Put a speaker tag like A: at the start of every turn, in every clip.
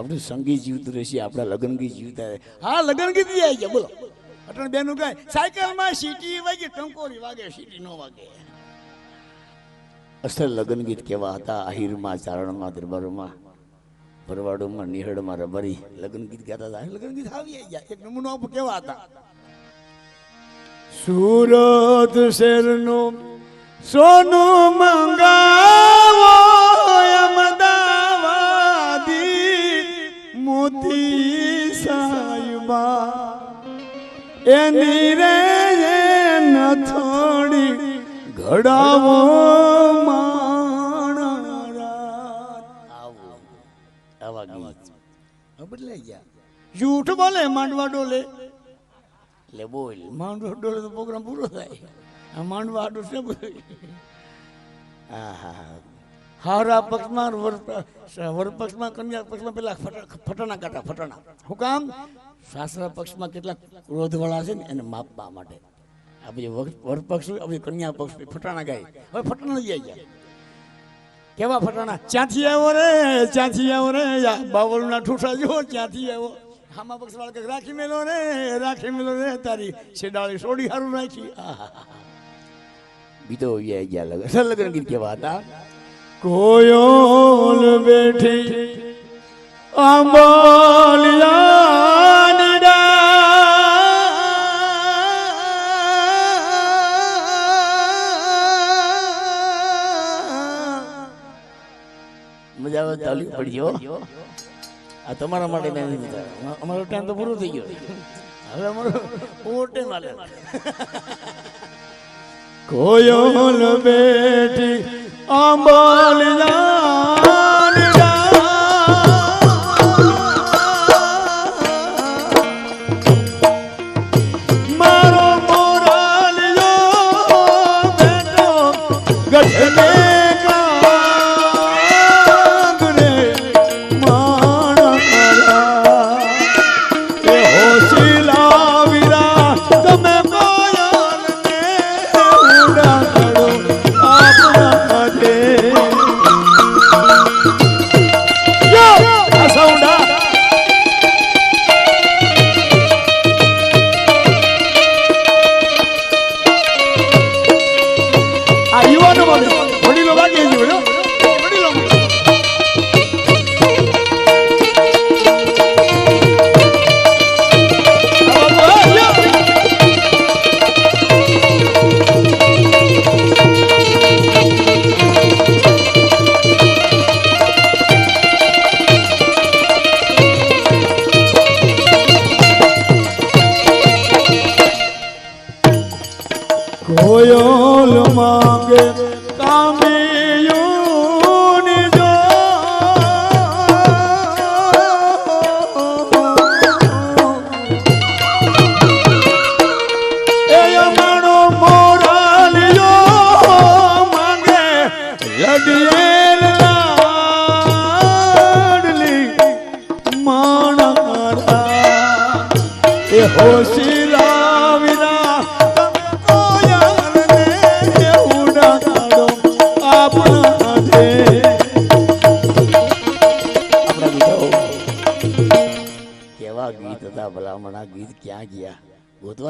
A: આપણું સંગીત જીવતું રહેશે, આપણા લગ્ન ગીત જીવતા રહે. હા લગ્ન ગીત આવી ગયા બોલો. અટણ બેનું ગાય, સાયકલમાં સીટી વાગે, ટંકોરી વાગે, સીટી નો વાગે. અસલ લગ્ન ગીત કેવા હતા, આહિરમાં, ચારણમાં, દરબારોમાં, ભરવાડોમાં, નિહળમાં, રબરી. લગ્ન ગીત ગાતા હતા લગ્ન ગીત આવી ગયા. એક નમૂનો આપ, કેવા હતા? સુરત શેરનું સોનું મંગાવો એની રે નથોડી ઘડાવો આવા ગીત. બદલાઈ ગયા. જૂઠ બોલે માંડવા ડોલે. લે બોલ. માંડવા ડોલે તો પ્રોગ્રામ પૂરો થાય. આ માંડવા આડું છે બોલ હા હારા પક્ષમાં વર પક્ષમાં કન્યા પક્ષમાં પેલા ફટા- ફટાણા કાઢા ફટાણા. હું કામ? સાસરા પક્ષમાં કેટલાક ક્રોધવાળા છે ને એને માપવા માટે. આ બધી વર વર પક્ષ આ બધી કન્યા પક્ષ ફટાણા ગાય. હવે ફટાણા લઈ ગયા કેવા ફટાણા? ક્યાંથી આવ્યો રે? ક્યાંથી આવ્યો રે? બાવળ ના ઠૂઠા જો ક્યાંથી આવ્યો હામા પક્ષ વાળા કંઈક રાખી મેલો રે રાખી મેલો રે તારી શેડાળી સોડી હારું રાખી. આહા બીજો વ્યાય ગયા લગન લગન ગીત કેવા હતા? કોયોલ બેઠી આંબલિયા મજા આવે તાલી પડજો આ તમારા માટે નહીં વિચાર અમારો ટાઈમ તો પૂરો થઈ ગયો. હવે અમારો ઓટે માલે કોયોલ બેટી મારો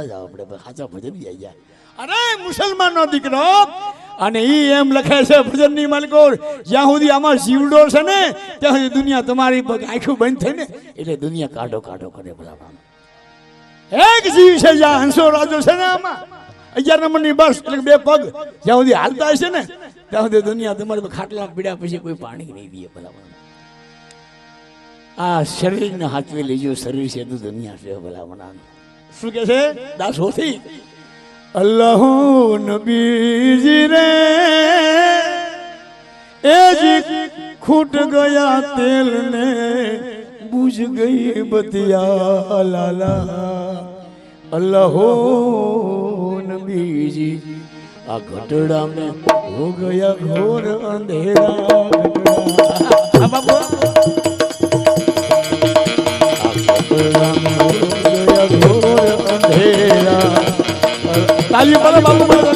A: ગોતવા જાવ આપણે સાચા ભજન ગયા ગયા અરે, મુસલમાનનો દીકરો. અને એ એમ લખે છે, ભજનની માલિકો, જ્યાં સુધી આમાં જીવડો છે ને, ત્યાં સુધી દુનિયા તમારી આંખું બંધ થઈ ને, એટલે દુનિયા કાઢો કાઢો, કરે બધા એક જીવ છે, જ્યાં હંસો રાજો છે ને આમાં. અગિયાર નંબરની બસ બે પગ. જ્યાં સુધી હાલતા હશે ને, ત્યાં સુધી દુનિયા તમારી ખાટલા પીડ્યા પછી કોઈ પાણી નહીં દે ભલામણ. આ શરીરને હાથવી લેજો, શરીર છે તો દુનિયા છે ભલામણ. શું કે છે? દાસોથી અલ્લાહુન બીજી રે એ જી ખૂટ ગયા તેલને બુજ ગઈ બતિયા લાલા. અલ્લાહુન બીજી આ ઘટડાને હો ગયા ઘોર અંધેરા. Aí,
B: bora, maluco,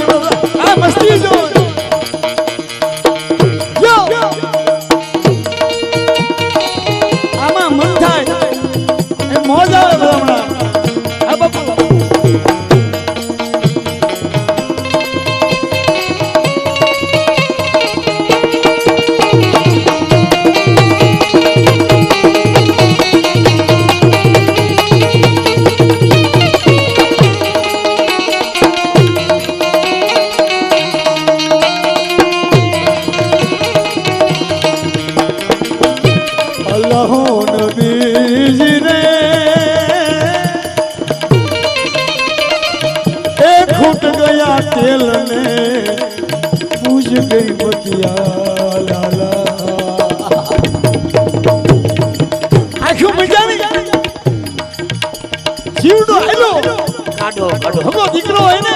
A: હગો દીકરો હોય ને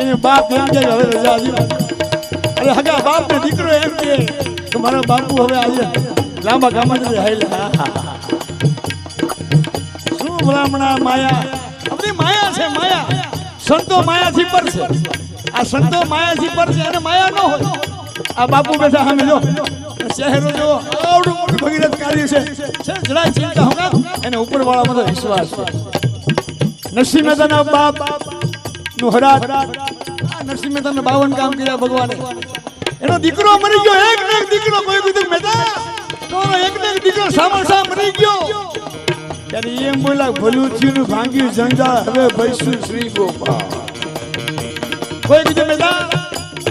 A: એની બાપ એમ કે હવે રજા આવી. અરે હગા, બાપ ને દીકરો એમ કે મારા બાપુ હવે આજે લાંબા ગામમાં જશે હાયલા શું ભલામણા માયા? આપણી માયા છે, માયા. સંતો માયાથી પર છે. આ સંતો માયાથી પર છે અને માયા ન હોય. આ બાપુ બેઠા સામે જો. શહેરો જો આવડું મોટું ભગીરથ કાર્ય છે. જરાય ચિંતા હું કામ એને ઉપરવાળામાં તો વિશ્વાસ છે. નરસિંહ મહેતાના બાપનું હરાત. નરસિંહ મહેતાના બાવન કામ કર્યા ભગવાને. એનો દીકરો મરી ગયો, એક ને એક દીકરો કોઈ કીધું મહેતા તો એક ને એક દીકરો સામા સામ મરી ગયો. ત્યારે એમ બોલ્યા ભલું થયું નું ભાંગ્યું જંજાળ, હવે ભૈસુ શ્રી ગોપાલ. કોઈ કીધું મહેતા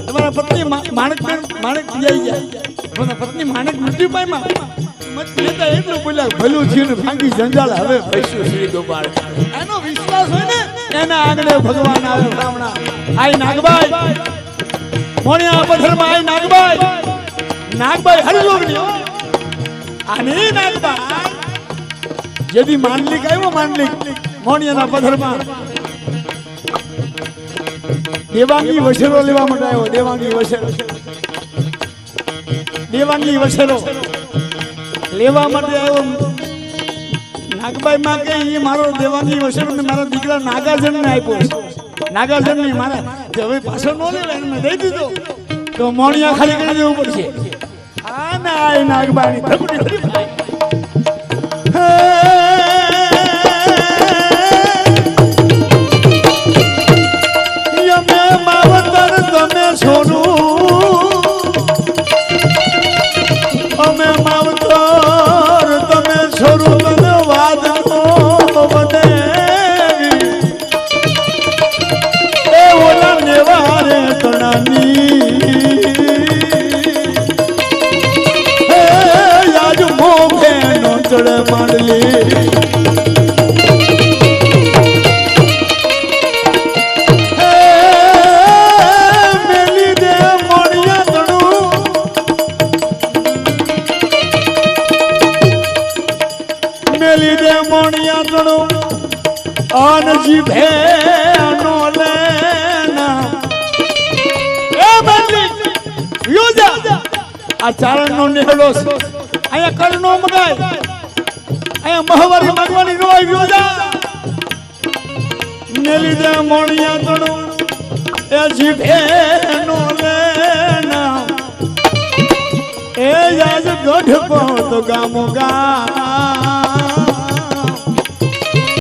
A: તમારા પત્ની માણેક માણેક જઈ ગયા. તમારા પત્ની માણેક મૃત્યુ પામ્યા. મહેતા એટલું બોલ્યા ભલું થયું ભાંગી જંજાળ, હવે ભૈસુ શ્રી ગોપાલ. વિશ્વાસ હોય ને, એના આંગણે ભગવાન આવે. બ્રાહ્મણા આઈ નાગબાઈ. મોણિયા પથ્થરમાં આઈ નાગબાઈ. નાગબાઈ હરિયોગની આની નાગબાઈ. માંડલિક આવ્યો, માંડલિક, મોણિયાના પથ્થરમાં દેવાંગી વસેરો લેવા માટે આવ્યો, દેવાંગી વસેરો દેવાંગી વસેરો લેવા માટે આવ્યો નાગબાઈ માં કે એ મારો દેવાની હશે ને મારા દીકરા નાગાર્જુન ને આપ્યો નાગાર્જુનની મારા હવે પાછો નો લેવાય મેં દઈ દીધો. તો મોણિયા ખાલી કરી દેવું પડશે. આ ના નાગબાઈ ધબડી બંદલી યોજા આ ચારણ નો નેહડો અહીંયા કર નો મગાય. અહીંયા મહવારી માગવાની નો યોજા મેલી દે મોણિયા તણો એ જી ભેનો લેના એ જાજ ગઢ ગામો ગા.